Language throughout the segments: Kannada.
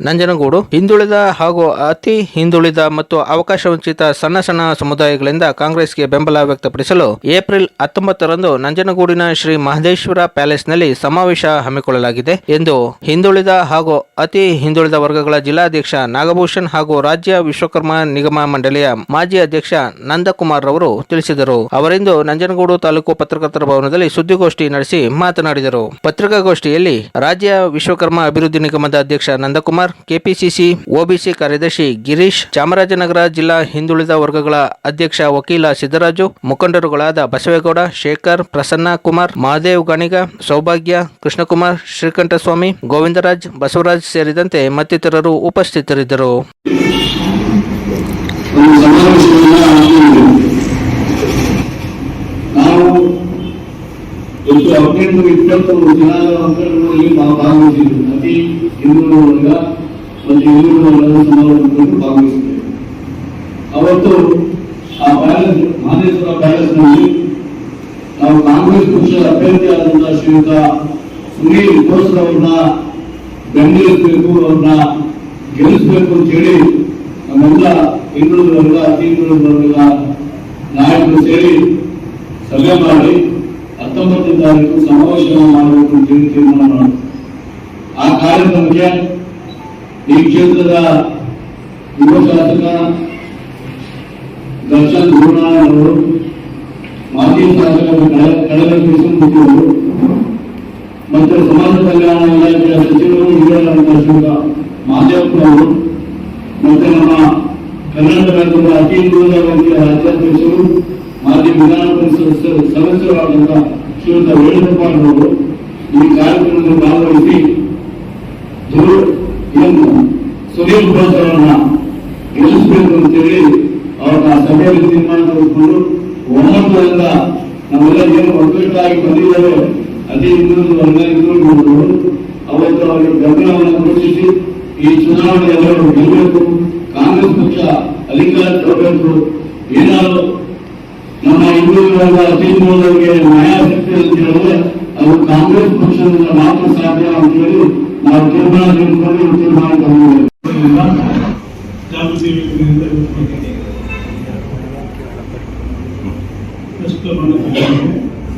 ನಂಜನಗೂಡು ಹಿಂದುಳಿದ ಹಾಗೂ ಅತಿ ಹಿಂದುಳಿದ ಮತ್ತು ಅವಕಾಶ ವಂಚಿತ ಸಣ್ಣ ಸಣ್ಣ ಸಮುದಾಯಗಳಿಂದ ಕಾಂಗ್ರೆಸ್ಗೆ ಬೆಂಬಲ ವ್ಯಕ್ತಪಡಿಸಲು ಏಪ್ರಿಲ್ ಹತ್ತೊಂಬತ್ತರಂದು ನಂಜನಗೂಡಿನ ಶ್ರೀ ಮಹದೇಶ್ವರ ಪ್ಯಾಲೇಸ್ನಲ್ಲಿ ಸಮಾವೇಶ ಹಮ್ಮಿಕೊಳ್ಳಲಾಗಿದೆ ಎಂದು ಹಿಂದುಳಿದ ಹಾಗೂ ಅತಿ ಹಿಂದುಳಿದ ವರ್ಗಗಳ ಜಿಲ್ಲಾಧ್ಯಕ್ಷ ನಾಗಭೂಷಣ್ ಹಾಗೂ ರಾಜ್ಯ ವಿಶ್ವಕರ್ಮ ನಿಗಮ ಮಂಡಳಿಯ ಮಾಜಿ ಅಧ್ಯಕ್ಷ ನಂದಕುಮಾರ್ ರವರು ತಿಳಿಸಿದರು. ಅವರಿಂದು ನಂಜನಗೂಡು ತಾಲೂಕು ಪತ್ರಕರ್ತರ ಭವನದಲ್ಲಿ ಸುದ್ದಿಗೋಷ್ಠಿ ನಡೆಸಿ ಮಾತನಾಡಿದರು. ಪತ್ರಿಕಾಗೋಷ್ಠಿಯಲ್ಲಿ ರಾಜ್ಯ ವಿಶ್ವಕರ್ಮ ಅಭಿವೃದ್ಧಿ ನಿಗಮದ ಅಧ್ಯಕ್ಷ ನಂದಕುಮಾರ್ ಕೆಪಿಸಿಸಿ, ಒಬಿಸಿ ಕಾರ್ಯದರ್ಶಿ ಗಿರೀಶ್, ಚಾಮರಾಜನಗರ ಜಿಲ್ಲಾ ಹಿಂದುಳಿದ ವರ್ಗಗಳ ಅಧ್ಯಕ್ಷ ವಕೀಲ ಸಿದ್ದರಾಜು, ಮುಖಂಡರುಗಳಾದ ಬಸವೇಗೌಡ, ಶೇಖರ್, ಪ್ರಸನ್ನ ಕುಮಾರ್, ಮಹಾದೇವ್ ಗಣಿಗ, ಸೌಭಾಗ್ಯ, ಕೃಷ್ಣಕುಮಾರ್, ಶ್ರೀಕಂಠಸ್ವಾಮಿ, ಗೋವಿಂದರಾಜ್, ಬಸವರಾಜ್ ಸೇರಿದಂತೆ ಮತ್ತಿತರರು ಉಪಸ್ಥಿತರಿದ್ದರು ಒಂದು ಸಮಾವೇಶವನ್ನ ಹಾಕಿದ್ದೇವೆ ನಾವು ಎಷ್ಟು ಹದಿನೆಂಟು ಇಪ್ಪತ್ತೊಂದು ಜಿಲ್ಲಾಗಳಲ್ಲಿ ನಾವು ಭಾಗವಹಿಸಿದ್ದೇವೆ ಅತಿ ಹಿಂದುಳಿದ ವರ್ಗ ಮತ್ತು ಹಿಂದುಳಿದ ವರ್ಗದ ಸಮಾವೇಶದಲ್ಲಿ ಭಾಗವಹಿಸಿದ್ದೇವೆ ಅವತ್ತು ಆ ಪ್ಯಾಲೇಸ್ ಮಹದೇಶ್ವರ ಪ್ಯಾಲೇಸ್ನಲ್ಲಿ ನಾವು ಕಾಂಗ್ರೆಸ್ ಪಕ್ಷದ ಅಭ್ಯರ್ಥಿಯಾದಂತಹ ಶ್ರೀಯುತ ಸುನೀಲ್ ಘೋಷ್ ಅವ್ರನ್ನ ಬೆಂಬಲಿಸಬೇಕು, ಅವ್ರನ್ನ ಗೆಲ್ಲಿಸಬೇಕು ಅಂತ ಹೇಳಿ ನಮ್ಮೆಲ್ಲ ಹಿಂದುಳಿದ ವರ್ಗ ಅತಿ ಹಿಂದುಳಿದ ವರ್ಗದ ನಾಯಕರು ಸೇರಿ ಸಭೆ ಮಾಡಿ ಹತ್ತೊಂಬತ್ತನೇ ತಾರೀಕು ಸಮಾವೇಶವನ್ನು ಮಾಡಬೇಕು ಅಂತ ತೀರ್ಮಾನ ಆ ಕಾರ್ಯಕ್ರಮಕ್ಕೆ ಈ ಕ್ಷೇತ್ರದ ಯುವ ಶಾಸಕ ದರ್ಶನ್ ಗುರುನಾಥ್ ಮಾಜಿ ಶಾಸಕರು ಕಳೆ- ಕಳೆದ ಕೃಷ್ಣಮೂರ್ತಿಯವರು ಮತ್ತು ಸಮಾಜ ಕಲ್ಯಾಣ ಇಲಾಖೆಯ ಸಚಿವರು ಹಿರಿಯರಾದ ಮಾದೇವಪ್ಪ ಅವರು ಮತ್ತು ನಮ್ಮ ಕರ್ನಾಟಕ ರಾಜ್ಯದ ಅತಿ ವರ್ಗೀಯ ರಾಜ್ಯಾಧ್ಯಕ್ಷರು, ಮಾಜಿ ವಿಧಾನ ಪರಿಷತ್ ಸದಸ್ಯ- ಸದಸ್ಯರಾದಂತಹ ಶ್ರೀಯುತ ವೇಣುಗೋಪಾಲ್ ಅವರು ಈ ಕಾರ್ಯಕ್ರಮದಲ್ಲಿ ಭಾಗವಹಿಸಿ ಇದನ್ನು ಸುನೀಲ್ ಘೋಷ್ ಅವರನ್ನ ಗೆಲ್ಲಿಸಬೇಕು ಅಂತೇಳಿ ಅವ್ರನ್ನ ಸಭೆಯಲ್ಲಿ ತೀರ್ಮಾನ ತೆಗೆದುಕೊಂಡು ಒಮ್ಮತದಿಂದ ನಾವೆಲ್ಲ ಏನು ಒಗ್ಗಟ್ಟಾಗಿ ಬಂದಿದ್ದೇವೆ ಹಿಂದುಳಿದ ವರ್ಗ ಹಿಂದುಳಿದವರು ಅವತ್ತು ಅವರಿಗೆ ಬೆಂಬಲವನ್ನು ಘೋಷಿಸಿ ಈ ಚುನಾವಣೆ ಎಲ್ಲರೂ ಗೆಲ್ಲಬೇಕು. ಕಾಂಗ್ರೆಸ್ ಪಕ್ಷ ಅಧಿಕಾರ ತರಬೇಕು ಏನಾದ್ರು ನಮ್ಮ ಹಿಂದುಳಿದ ವರ್ಗ ಅತಿ ಹಿಂದುಳಿದವರಿಗೆ ನ್ಯಾಯ ಅಂತ ಹೇಳಿದ್ರೆ ಅದು ಕಾಂಗ್ರೆಸ್ ಪಕ್ಷದಿಂದ ಮಾತ್ರ ಸಾಧ್ಯ ಅಂತ ಹೇಳಿ ನಾವು ತೀರ್ಮಾನ ತೆಗೆದುಕೊಂಡು ತೀರ್ಮಾನ ತಗೊಂಡಿದ್ದೇವೆ.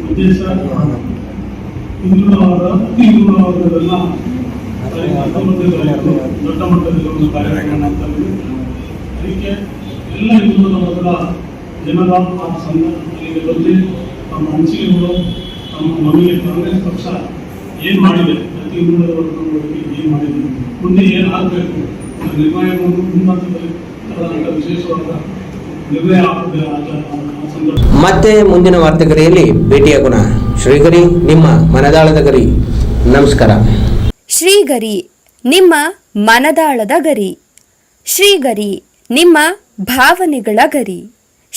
ಉದ್ದೇಶ ಅತಿ ಹಿಂದುಳವಾದದೆಲ್ಲ ತಾರೀಕು ಹತ್ತೊಂಬತ್ತನೇ ತಾರೀಕು ದೊಡ್ಡ ಮಟ್ಟದಲ್ಲಿ ಒಂದು ಕಾರ್ಯಕ್ರಮ ಅಂತ ಅದಕ್ಕೆ ಎಲ್ಲ ಹಿಂದುಳಿದ ಜನರ ಆ ಸಂದರ್ಭದಲ್ಲಿ ಬಂದು ನಮ್ಮ ಅನಿಸಿಕೆಗಳು ನಮ್ಮ ನಮಗೆ ಕಾಂಗ್ರೆಸ್ ಪಕ್ಷ ಏನು ಮಾಡಿದೆ ಪ್ರತಿ ವರ್ಗಗಳಿಗೆ ಏನ್ ಮಾಡಿದೆ ಮುಂದೆ ಏನ್ ಆಗಬೇಕು ನಿರ್ಣಯವನ್ನು ಮುನ್ನಡೆಸಲು ವಿಶೇಷವಾದ ನಿರ್ಣಯ ಆ ಸಂದರ್ಭ ಮತ್ತೆ ಮುಂದಿನ ವಾರ್ತೆಗರಿಯಲ್ಲಿ ಭೇಟಿಯಾಗೋಣ ಶ್ರೀಗರಿ, ನಿಮ್ಮ ಮನದಾಳದ ಗರಿ. ನಮಸ್ಕಾರ. ಶ್ರೀಗರಿ, ನಿಮ್ಮ ಮನದಾಳದ ಗರಿ. ಶ್ರೀಗರಿ, ನಿಮ್ಮ ಭಾವನೆಗಳ ಗರಿ.